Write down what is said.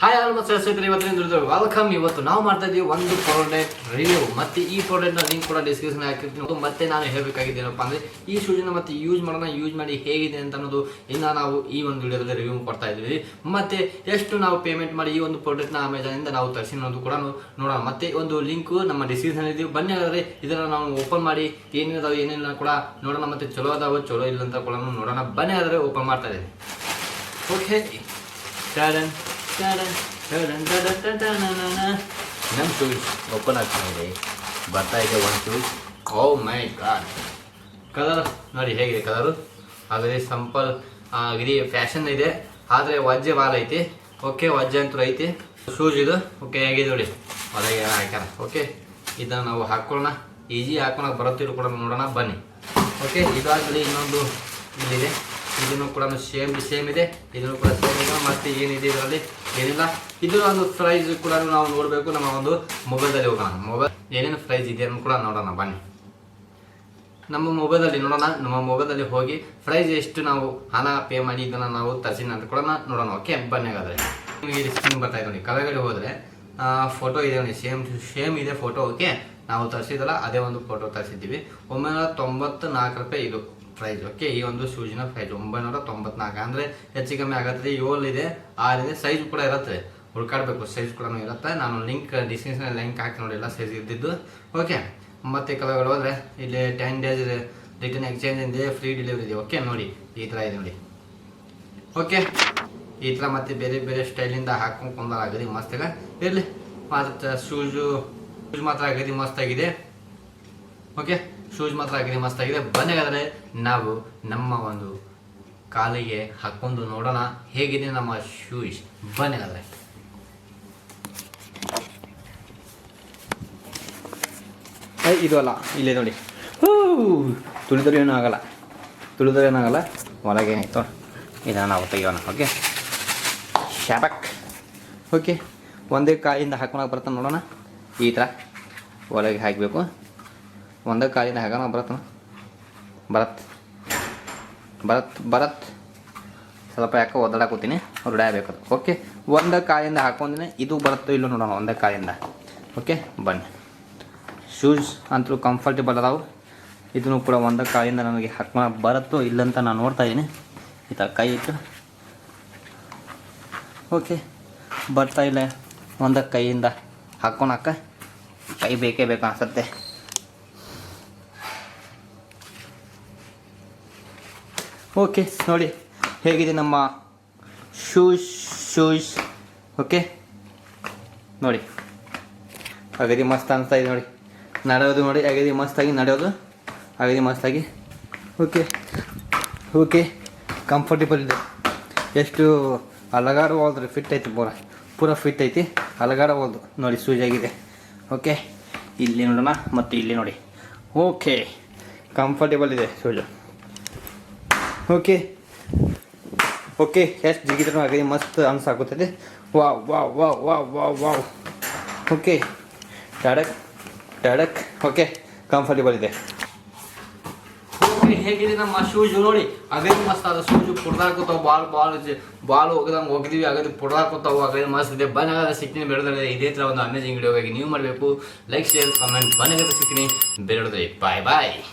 Hi all ಮತ್ತೆ ಸ್ನೇಹಿತರೆ, ಇವತ್ತಿನ ವೆಲ್ಕಮ್ ಇವತ್ತು ನಾವು ಮಾಡ್ತಾ ಇದೀವಿ ಒಂದು ಪ್ರಾಡಕ್ಟ್ ರಿವ್ಯೂ ಮತ್ತೆ ಈ ಪ್ರಾಡಕ್ಟ್ನ ಲಿಂಕ್ ಕೂಡ ಡಿಸ್ಕ್ರಿಪ್ಷನ್ ಹಾಕಿರ್ತೀನಿ. ಮತ್ತೆ ನಾನು ಹೇಳಬೇಕಾಗಿದ್ದೇನಪ್ಪ ಅಂದ್ರೆ, ಈ ಶೂಸ್ನ ಮತ್ತೆ ಯೂಸ್ ಮಾಡೋಣ ಯೂಸ್ ಮಾಡಿ ಹೇಗಿದೆ ಅಂತ ಅನ್ನೋದು ಇನ್ನು ನಾವು ಈ ಒಂದು ವಿಡಿಯೋದಲ್ಲಿ ರಿವ್ಯೂ ಕೊಡ್ತಾ ಇದ್ದೀವಿ. ಮತ್ತೆ ಎಷ್ಟು ನಾವು ಪೇಮೆಂಟ್ ಮಾಡಿ ಈ ಒಂದು ಪ್ರಾಡಕ್ಟ್ನ ಅಮೆಜಾನಿಂದ ನಾವು ತರಿಸಿ ಅನ್ನೋದು ಕೂಡ ನೋಡೋಣ. ಮತ್ತೆ ಒಂದು ಲಿಂಕ್ ನಮ್ಮ ಡಿಸ್ಕ್ರಿಪ್ಷನ್ ಇದ್ದೀವಿ. ಬನ್ನಿ ಆದರೆ ಇದನ್ನ ನಾವು ಓಪನ್ ಮಾಡಿ ಏನಿದಾವೆ ಏನಿಲ್ಲ ಕೂಡ ನೋಡೋಣ. ಮತ್ತೆ ಚಲೋ ಅದಾವ, ಚಲೋ ಇಲ್ಲ ಅಂತ ಕೂಡ ನೋಡೋಣ. ಬನ್ನಿ ಆದರೆ ಓಪನ್ ಮಾಡ್ತಾ ಇದ್ದೀನಿ ಓಕೆ ಟಡನ್ ನಮ್ಮ ಶೂಸ್ ಓಪನ್ ಆಗ್ತಾ ಇದೆ ಬರ್ತಾ ಇದೆ ಒಂದು shoes oh my god colour ನೋಡಿ ಹೇಗಿದೆ ಕಲರು ಆದರೆ ಸಂಪಲ್ ಇದು ಫ್ಯಾಷನ್ ಇದೆ. ಆದರೆ ವಜ್ಜೆ ಬಾಲ್ ಐತಿ. ಓಕೆ ವಜ್ಜೆ ಅಂತೂ ಐತಿ. ಶೂಸ್ ಇದು. ಓಕೆ ಹೇಗಿದೆ ನೋಡಿ? ಹೊರಗೆ ಹಾಕ್ಯಾರ? ಓಕೆ ಇದನ್ನು ನಾವು ಹಾಕೊಳ್ಳೋಣ. ಈಜಿ ಹಾಕೊಳಕ್ಕೆ ಬರುತ್ತಿರೋ ಕೂಡ ನೋಡೋಣ. ಬನ್ನಿ. ಓಕೆ ಇದಾಗಲಿ ಇನ್ನೊಂದು ಇಲ್ಲಿದೆ. ಇದನ್ನು ಕೂಡ ಸೇಮ್ ಸೇಮ್ ಇದೆ ಇದನ್ನು ಕೂಡ ಸೇಮ್ ಇದೆ ಮತ್ತೆ ಏನಿದೆ ಇದರಲ್ಲಿ? ಏನಿಲ್ಲ. ಇದು ಒಂದು ಪ್ರೈಸ್ ಕೂಡ ನಾವು ನೋಡಬೇಕು. ನಮ್ಮ ಒಂದು ಮೊಬೈಲಲ್ಲಿ ಹೋಗೋಣ. ಮೊಬೈಲ್ ಏನೇನು ಪ್ರೈಸ್ ಇದೆ ಅಂತ ಕೂಡ ನೋಡೋಣ. ಬನ್ನಿ. ನಮ್ಮ ಮೊಬೈಲಲ್ಲಿ ನೋಡೋಣ. ನಮ್ಮ ಮೊಬೈಲಲ್ಲಿ ಹೋಗಿ ಪ್ರೈಸ್ ಎಷ್ಟು ನಾವು ಹಣ ಪೇ ಮಾಡಿ ಇದನ್ನು ನಾವು ತರಿಸಿನ ಅಂತ ಕೂಡ ನೋಡೋಣ. ಓಕೆ ಬನ್ನಿ ಹಾಗಾದರೆ. ನಿಮಗೆ ಇಲ್ಲಿ ಸ್ಕ್ರೀನ್ ಬರ್ತಾ ಇದೆ ನೋಡಿ. ಹೋದರೆ ಫೋಟೋ ಇದೆ ನೋಡಿ. ಸೇಮ್ ಸೇಮ್ ಇದೆ ಫೋಟೋ ಓಕೆ ನಾವು ತರಿಸಿದಲ್ಲ ಅದೇ ಒಂದು ಫೋಟೋ ತರಿಸಿದ್ದೀವಿ. ಒಂಬೈನೂರ ತೊಂಬತ್ತು ನಾಲ್ಕು ರೂಪಾಯಿ ಇದು. ಪ್ರೈಸ್ ಓಕೆ ಈ ಒಂದು ಶೂಜಿನ ಪ್ರೈಸ್ ಒಂಬೈನೂರ ತೊಂಬತ್ನಾಲ್ಕು. ಅಂದರೆ ಹೆಚ್ಚು ಕಮ್ಮಿ ಆಗತ್ತೆ ಏಳು ಇದೆ ಆರಿದೆ ಸೈಜ್ ಕೂಡ ಇರುತ್ತೆ. ಹುಡ್ಕಾಡ್ಬೇಕು ಸೈಜ್ ಕೂಡ ಇರುತ್ತೆ. ನಾನು ಲಿಂಕ್ ಡಿಸ್ಕ್ರಿಪ್ಷನ್ ಲಿಂಕ್ ಹಾಕಿ ನೋಡಿಲ್ಲ ಸೈಜ್ ಇದ್ದಿದ್ದು. ಓಕೆ ಮತ್ತೆ ಕೆಲವರು ಹೋದರೆ, ಇಲ್ಲಿ ಟೆನ್ ಡೇಸ್ ರಿಟರ್ನ್ ಎಕ್ಸ್ಚೇಂಜ್ ಇದೆ ಫ್ರೀ ಡೆಲಿವರಿ ಇದೆ. ಓಕೆ ನೋಡಿ, ಈ ಥರ ಇದೆ ನೋಡಿ. ಓಕೆ ಈ ಥರ ಮತ್ತೆ ಬೇರೆ ಬೇರೆ ಸ್ಟೈಲಿಂದ ಹಾಕೊಂಡು ಕೊಂದಾರ ಆಗಿದೆ ಮಸ್ತ್ ಇದೆ. ಇರಲಿ ಮತ್ತು ಶೂಸು ಶೂಸ್ ಮಾತ್ರ ಅಗದಿ ಮಸ್ತಾಗಿದೆ ಓಕೆ ಶೂಸ್ ಮಾತ್ರ ಆಗಿದೆ ಮಸ್ತಾಗಿದೆ ಬನ್ನಿ ನಾವು ನಮ್ಮ ಒಂದು ಕಾಲಿಗೆ ಹಾಕೊಂಡು ನೋಡೋಣ ಹೇಗಿದೆ ನಮ್ಮ ಶೂಸ್. ಬನ್ನಿ ಏ, ಇದು ಅಲ್ಲ ಇಲ್ಲೇ ನೋಡಿ. ಹೂ ತುಳಿದ್ರು ಏನೂ ಆಗಲ್ಲ. ತುಳಿದ್ರೆ ಏನಾಗಲ್ಲ ಒಳಗೆ ಏನಾಯ್ತು ಇದನ್ನು ನಾವು ತೆಗಿಯೋಣ ಓಕೆ? ಶಾಬಕ್ ಓಕೆ ಒಂದೇ ಕಾಯಿಂದ ಹಾಕೊಳಕ್ಕೆ ಬರ್ತಾನೆ ನೋಡೋಣ. ಈ ಥರ ಒಳಗೆ ಹಾಕಬೇಕು. ಒಂದೇ ಕಾಲಿಂದ ಹಾಕೋಣ ಬರತ್ತ ಬರತ್. ಬರತ್ ಬರತ್. ಸ್ವಲ್ಪ ಯಾಕೆ ಒದ್ದಾಡಕೋತೀನಿ ಹೊರಡಬೇಕು ಅದು. ಓಕೆ ಒಂದ ಕಾಲಿಂದ ಹಾಕೊಂಡಿನಿ ಇದು ಬರುತ್ತೋ ಇಲ್ಲೋ ನೋಡೋಣ, ಒಂದ ಕಾಲಿಂದ. ಓಕೆ ಬನ್ನಿ. ಶೂಸ್ ಅಂತೂ ಕಂಫರ್ಟೇಬಲ್ ಅದಾವು. ಇದನ್ನು ಕೂಡ ಒಂದ ಕಾಲಿಂದ ನನಗೆ ಹಾಕೊಂಡು ಬರುತ್ತೋ ಇಲ್ಲಂತ ನಾನು ನೋಡ್ತಾ ಇದ್ದೀನಿ ಈ ಥರ ಕೈ ಇಟ್ಟು. ಓಕೆ ಬರ್ತಾ ಇಲ್ಲ, ಒಂದ ಕೈಯಿಂದ ಹಾಕ್ಕೊಳಕ್ಕೆ ಕೈ ಬೇಕೇ ಬೇಕು ಅನ್ಸತ್ತೆ. ಓಕೆ ನೋಡಿ, ಹೇಗಿದೆ ನಮ್ಮ ಶೂಸ್ ಶೂಸ್ ಓಕೆ ನೋಡಿ. ಅಗದಿ ಮಸ್ತ್ ಅನಿಸ್ತಾ ಇದೆ ನೋಡಿ. ನಡೆಯೋದು ನೋಡಿ, ಅಗದಿ ಮಸ್ತಾಗಿ ನಡೆಯೋದು. ಅಗದಿ ಮಸ್ತಾಗಿ. ಓಕೆ ಓಕೆ ಕಂಫರ್ಟೇಬಲ್ ಇದೆ. ಎಷ್ಟು ಅಲಗಾಡ ಹೋದ್ರೆ ಫಿಟ್ ಐತಿ ಪೂರ. ಪೂರ ಫಿಟ್ ಐತಿ. ಅಲಗಾಡವಲ್ದು ನೋಡಿ ಸೂಜ್ ಆಗಿದೆ ಓಕೆ ಇಲ್ಲಿ ನೋಡೋಣ, ಮತ್ತು ಇಲ್ಲಿ ನೋಡಿ. ಓಕೆ ಕಂಫರ್ಟೇಬಲ್ ಇದೆ ಶೂಜು ಓಕೆ. ಓಕೆ, ಎಷ್ಟು ಜಿಗಿದ್ರೂ ಆಗಲಿ ಮಸ್ತ್ ಅನ್ಸಾಕುತ್ತದೆ wow wow wow wow wow wow. Okay. ಟಡಕ್ ಟಡಕ್ ಓಕೆ ಕಂಫರ್ಟೇಬಲ್ ಇದೆ. ಹೇಗಿದೆ ನಮ್ಮ ಶೂಜು ನೋಡಿ. ಅಗದಿ ಮಸ್ತ್ ಅದ ಶೂಜು ಪುಡ್ದಾಕೋತಾವ ಬಾಲ್ ಬಾಲ್ ಬಾಲ್ ಹೋಗದಂಗೆ ಹೋಗಿದೀವಿ. ಅಗದಿ ಪುಡ್ದಾಕೋತಾವ ಅಗದಿ ಮಸ್ತ್ ಇದೆ. ಬನ್ನಿ, ಹಾಗಾದ್ರೆ ಸಿಗ್ತೀನಿ ಬೇಡದ್ರೆ ಇದೇ ಥರ ಒಂದು ಅಮೇಜಿಂಗ್ ವಿಡಿಯೋಗಾಗಿ ನೀವು ಮಾಡಬೇಕು. ಲೈಕ್ ಶೇರ್ ಕಮೆಂಟ್ ಬನ್ನಿ ಹಾಗಾದ್ರೆ ಸಿಗ್ತೀನಿ ಬೇಡದ್ರೆ ಬಾಯ್ ಬಾಯ್